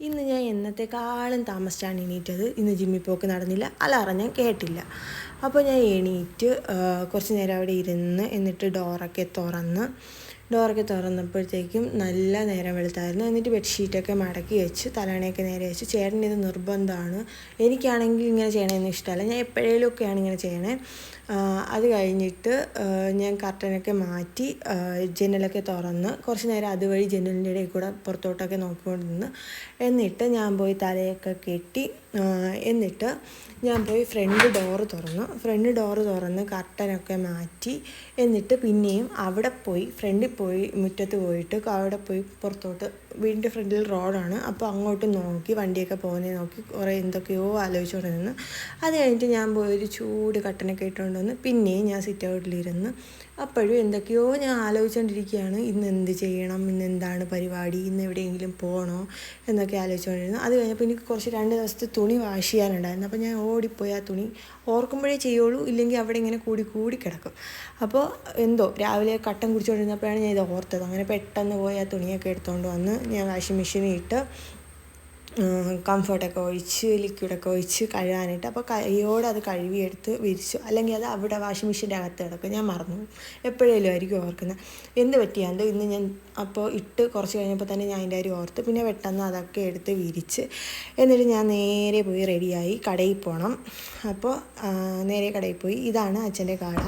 ഇന്ന് ഞാൻ എന്നത്തെക്കാളും താമസിച്ചാണ് എണീറ്റത്? ഇന്ന് ജിമ്മി പോക്ക് നടന്നില്ല. അലാറം ഞാൻ കേട്ടില്ല. അപ്പോൾ ഞാൻ എണീറ്റ് കുറച്ച് നേരം അവിടെ ഇരുന്ന് എന്നിട്ട് ഡോറൊക്കെ തുറന്ന് ഡോറൊക്കെ തുറന്നപ്പോഴത്തേക്കും നല്ല നേരം വെളുത്തായിരുന്നു. എന്നിട്ട് ബെഡ്ഷീറ്റൊക്കെ മടക്കി വെച്ച് തലണയൊക്കെ നേരെ വെച്ച് ചേട്ടൻ ഇത് നിർബന്ധമാണ്. എനിക്കാണെങ്കിൽ ഇങ്ങനെ ചെയ്യണമെന്ന് ഇഷ്ടമല്ല. ഞാൻ എപ്പോഴേലുമൊക്കെയാണ് ഇങ്ങനെ ചെയ്യണേ. അത് കഴിഞ്ഞിട്ട് ഞാൻ കർട്ടനൊക്കെ മാറ്റി ജനലൊക്കെ തുറന്ന് കുറച്ച് നേരം അതുവഴി ജനലിന്റെ ഇടയിൽ കൂടെ പുറത്തോട്ടൊക്കെ നോക്കിക്കൊണ്ട് നിന്ന് എന്നിട്ട് ഞാൻ പോയി തലയൊക്കെ കെട്ടി എന്നിട്ട് ഞാൻ പോയി ഫ്രണ്ട് ഡോറ് തുറന്നു. ഫ്രണ്ട് ഡോറ് തുറന്ന് കർട്ടനൊക്കെ മാറ്റി എന്നിട്ട് പിന്നെയും അവിടെ പോയി ഫ്രണ്ടിൽ പോയി മുറ്റത്ത് പോയിട്ട് അവിടെ പോയി പുറത്തോട്ട് വീടിന്റെ ഫ്രണ്ടിൽ റോഡാണ്. അപ്പോൾ അങ്ങോട്ട് നോക്കി വണ്ടിയൊക്കെ പോകുന്നതിന് നോക്കി കുറേ എന്തൊക്കെയോ ആലോചിച്ചുകൊണ്ട് നിന്ന്. അത് കഴിഞ്ഞിട്ട് ഞാൻ പോയി ഒരു ചൂട് കട്ടനൊക്കെ ഇട്ടുകൊണ്ട് വന്ന് പിന്നെയും ഞാൻ സിറ്റ് ഔട്ടിലിരുന്ന് അപ്പോഴും എന്തൊക്കെയോ ഞാൻ ആലോചിച്ചുകൊണ്ടിരിക്കുകയാണ് ഇന്ന് എന്ത് ചെയ്യണം? ഇന്ന് എന്താണ് പരിപാടി? ഇന്ന് എവിടെയെങ്കിലും പോകണോ എന്നൊക്കെ ആലോചിച്ചുകൊണ്ടിരുന്നു അത് കഴിഞ്ഞപ്പോൾ എനിക്ക് കുറച്ച് രണ്ട് ദിവസത്തെ തുണി വാഷ് ചെയ്യാനുണ്ടായിരുന്നു. അപ്പോൾ ഞാൻ ഓടിപ്പോയി ആ തുണി ഓർക്കുമ്പോഴേ ചെയ്യുള്ളൂ. ഇല്ലെങ്കിൽ അവിടെ ഇങ്ങനെ കൂടി കൂടി കിടക്കും. അപ്പോൾ എന്തോ രാവിലെ കട്ടൻ കുടിച്ചുകൊണ്ടിരുന്നപ്പോഴാണ് ഞാൻ ഇത് ഓർത്തത്. അങ്ങനെ പെട്ടെന്ന് പോയി ആ തുണിയൊക്കെ എടുത്തുകൊണ്ട് വന്ന് ഞാൻ വാഷിംഗ് മെഷീനിൽ ഇട്ട് കംഫർട്ടൊക്കെ ഒഴിച്ച് ലിക്വിഡൊക്കെ ഒഴിച്ച് കഴുകാനായിട്ട്. അപ്പോൾ കൈയോടെ അത് കഴുകിയെടുത്ത് വിരിച്ചു. അല്ലെങ്കിൽ അത് അവിടെ വാഷിംഗ് മെഷീന്റെ അകത്ത് കിടക്കും. ഞാൻ മറന്നു എപ്പോഴേലും ആയിരിക്കും ഓർക്കുന്നത്. എന്ത് പറ്റിയാണ്ട് ഇന്ന് ഞാൻ അപ്പോൾ ഇട്ട് കുറച്ച് കഴിഞ്ഞപ്പോൾ തന്നെ ഞാൻ അതിന്റെ കാര്യം ഓർത്ത്. പിന്നെ പെട്ടെന്ന് അതൊക്കെ എടുത്ത് വിരിച്ച് എന്നിട്ട് ഞാൻ നേരെ പോയി റെഡിയായി. കടയിൽ പോകണം. അപ്പോൾ നേരെ കടയിൽ പോയി. ഇതാണ് അച്ഛന്റെ കട.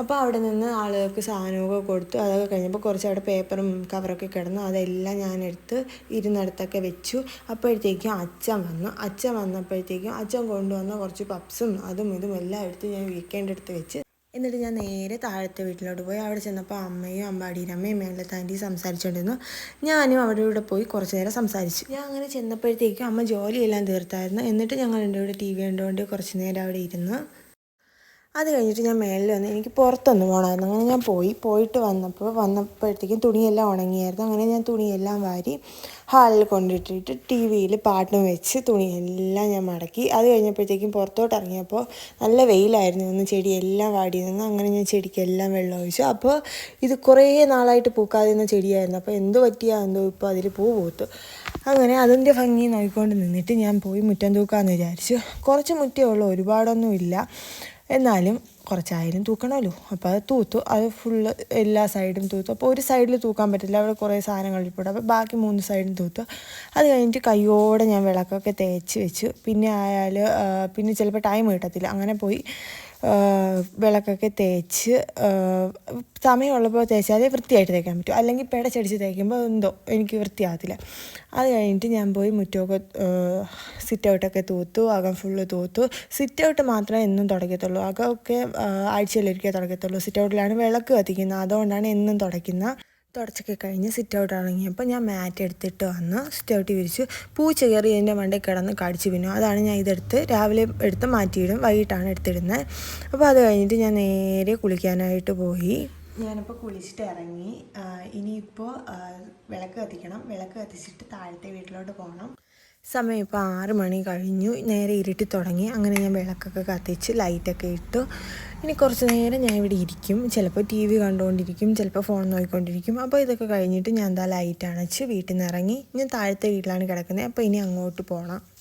അപ്പോൾ അവിടെ നിന്ന് ആളുകൾക്ക് സാധനമൊക്കെ കൊടുത്തു. അതൊക്കെ കഴിഞ്ഞപ്പോൾ കുറച്ച് അവിടെ പേപ്പറും കവറൊക്കെ കിടന്നു. അതെല്ലാം ഞാൻ എടുത്ത് ഇരുന്നിടത്തൊക്കെ വെച്ചു. അപ്പോഴത്തേക്കും അച്ഛൻ വന്നു. അച്ഛൻ വന്നപ്പോഴത്തേക്കും അച്ഛൻ കൊണ്ടുവന്ന കുറച്ച് പപ്സും അതും ഇതും എല്ലാം എടുത്ത് ഞാൻ വീക്കെൻഡ് എടുത്ത് വെച്ച് എന്നിട്ട് ഞാൻ നേരെ താഴത്തെ വീട്ടിലോട്ട് പോയി. അവിടെ ചെന്നപ്പോൾ അമ്മയും അമ്പാടിയും അമ്മയും മേളത്തെ ആന്റി സംസാരിച്ചുകൊണ്ടിരുന്നു ഞാനും അവിടെ ഇവിടെ പോയി കുറച്ച് നേരം സംസാരിച്ചു. ഞാൻ അങ്ങനെ ചെന്നപ്പോഴത്തേക്കും അമ്മ ജോലിയെല്ലാം തീർത്തായിരുന്നു. എന്നിട്ട് ഞങ്ങൾ എന്റെ കൂടെ ടി വി കണ്ടുകൊണ്ട് കുറച്ച് നേരം അവിടെ ഇരുന്ന്. അത് കഴിഞ്ഞിട്ട് ഞാൻ മേളിൽ വന്ന് എനിക്ക് പുറത്തൊന്ന് പോകണമായിരുന്നു. അങ്ങനെ ഞാൻ പോയി. പോയിട്ട് വന്നപ്പോൾ വന്നപ്പോഴത്തേക്കും തുണിയെല്ലാം ഉണങ്ങിയായിരുന്നു. അങ്ങനെ ഞാൻ തുണിയെല്ലാം വാരി ഹാളിൽ കൊണ്ടിട്ടിട്ട് ടി വിയിൽ പാട്ടും വെച്ച് തുണിയെല്ലാം ഞാൻ മടക്കി. അത് കഴിഞ്ഞപ്പോഴത്തേക്കും പുറത്തോട്ട് ഇറങ്ങിയപ്പോൾ നല്ല വെയിലായിരുന്നു. ഒന്ന് ചെടിയെല്ലാം വാടി നിന്ന് അങ്ങനെ ഞാൻ ചെടിക്കെല്ലാം വെള്ളം ഒഴിച്ചു. അപ്പോൾ ഇത് കുറേ നാളായിട്ട് നിന്ന ചെടിയായിരുന്നു. അപ്പോൾ എന്ത് പറ്റിയാ എന്തോ ഇപ്പോൾ അതിൽ പൂ പൂത്തു. അങ്ങനെ അതിന്റെ ഭംഗി നോക്കിക്കൊണ്ട് നിന്നിട്ട് ഞാൻ പോയി മുറ്റം തൂക്കാമെന്ന് വിചാരിച്ചു. കുറച്ച് മുറ്റേ ഉള്ളൂ. ഒരുപാടൊന്നും ഇല്ല. എന്നാലും കുറച്ചായാലും തൂക്കണമല്ലോ. അപ്പോൾ അത് തൂത്തു. അത് ഫുള്ള് എല്ലാ സൈഡും തൂത്തു. അപ്പോൾ ഒരു സൈഡിൽ തൂക്കാൻ പറ്റില്ല അവിടെ കുറേ സാധനങ്ങൾ ഇട്ടു. അപ്പോൾ ബാക്കി മൂന്ന് സൈഡും തൂത്തു. അത് കഴിഞ്ഞിട്ട് കയ്യോടെ ഞാൻ വിളക്കൊക്കെ തേച്ച് വെച്ചു. പിന്നെ ആയാൽ പിന്നെ ചിലപ്പോൾ ടൈം കിട്ടത്തില്ല. അങ്ങനെ പോയി. വിളക്കൊക്കെ തേച്ച് സമയമുള്ളപ്പോൾ തേച്ചാലേ വൃത്തിയായിട്ട് തേക്കാൻ പറ്റും. അല്ലെങ്കിൽ പിടച്ചടിച്ച് തേക്കുമ്പോൾ എന്തോ എനിക്ക് വൃത്തിയാകത്തില്ല. അത് കഴിഞ്ഞിട്ട് ഞാൻ പോയി മുറ്റമൊക്കെ സിറ്റ് ഔട്ടൊക്കെ തൂത്തു അകം ഫുള്ള് തൂത്തു. സിറ്റ് ഔട്ട് മാത്രമേ എന്നും തുടക്കത്തുള്ളൂ അകമൊക്കെ ആഴ്ചയിലൊരിക്കൽ തുടക്കത്തുള്ളൂ സിറ്റ് ഔട്ടിലാണ് വിളക്ക് കത്തിക്കുന്നത്. അതുകൊണ്ടാണ് എന്നും തുടയ്ക്കുന്നത്. തുടച്ചൊക്കെ കഴിഞ്ഞ് സിറ്റ് ഔട്ട് ഇറങ്ങിയപ്പോൾ ഞാൻ മാറ്റ് എടുത്തിട്ട് വന്ന് സിറ്റ് ഔട്ട് വിരിച്ച്. പൂച്ച കയറി എന്റെ മണ്ടയിൽ കിടന്ന് കടിച്ചു പിന്നു. അതാണ് ഞാൻ ഇതെടുത്ത് രാവിലെ എടുത്ത് മാറ്റിയിടും. വൈകിട്ടാണ് എടുത്തിടുന്നത് അപ്പോൾ അത് കഴിഞ്ഞിട്ട് ഞാൻ നേരെ കുളിക്കാനായിട്ട് പോയി. ഞാനിപ്പോൾ കുളിച്ചിട്ട് ഇറങ്ങി. ഇനിയിപ്പോൾ വിളക്ക് കത്തിക്കണം. വിളക്ക് കത്തിച്ചിട്ട് താഴത്തെ വീട്ടിലോട്ട് പോകണം സമയം ഇപ്പോൾ ആറ് മണി കഴിഞ്ഞു. നേരെ ഇരുട്ടി തുടങ്ങി. അങ്ങനെ ഞാൻ വിളക്കൊക്കെ കത്തിച്ച് ലൈറ്റൊക്കെ ഇട്ടു. ഇനി കുറച്ച് നേരം ഞാൻ ഇവിടെ ഇരിക്കും. ചിലപ്പോൾ ടി വി കണ്ടുകൊണ്ടിരിക്കും ചിലപ്പോൾ ഫോൺ നോക്കിക്കൊണ്ടിരിക്കും. അപ്പോൾ ഇതൊക്കെ കഴിഞ്ഞിട്ട് ഞാൻ എന്താ ലൈറ്റ് അണച്ച് വീട്ടിൽ നിന്ന് ഇറങ്ങി. ഞാൻ താഴത്തെ വീട്ടിലാണ് കിടക്കുന്നത് അപ്പോൾ ഇനി അങ്ങോട്ട് പോകണം